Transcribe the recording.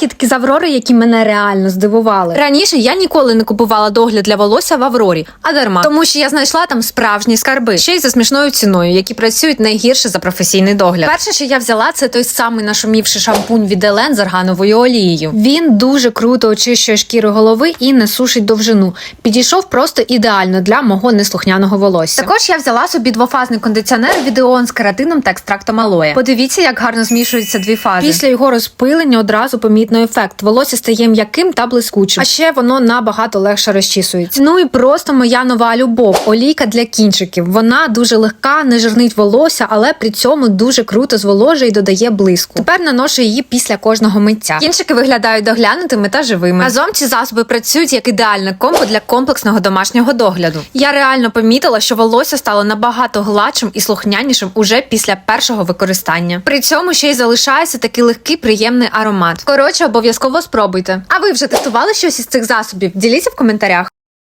знахідки з Аврори, які мене реально здивували. Раніше я ніколи не купувала догляд для волосся в Аврорі, а дарма, тому що я знайшла там справжні скарби, ще й за смішною ціною, які працюють найгірше за професійний догляд. Перше, що я взяла, це той самий нашумівший шампунь від Елен з аргановою олією. Він дуже круто очищує шкіру голови і не сушить довжину. Підійшов просто ідеально для мого неслухняного волосся. Також я взяла собі двофазний кондиціонер від Іон з кератином та екстрактом алоє. Подивіться, як гарно змішуються дві фази. Після його розпилення одразу помітно ефект. Волосся стає м'яким та блискучим. А ще воно набагато легше розчісується. Ну і просто моя нова любов. Олійка для кінчиків. Вона дуже легка, не жирнить волосся, але при цьому дуже круто зволожує і додає блиску. Тепер наношу її після кожного миття. Кінчики виглядають доглянутими та живими. Разом ці засоби працюють як ідеальне комбо для комплексного домашнього догляду. Я реально помітила, що волосся стало набагато гладшим і слухнянішим уже після першого використання. При цьому ще й залишається такий легкий приємний аромат. Коротше, обов'язково спробуйте. А ви вже тестували щось із цих засобів? Діліться в коментарях.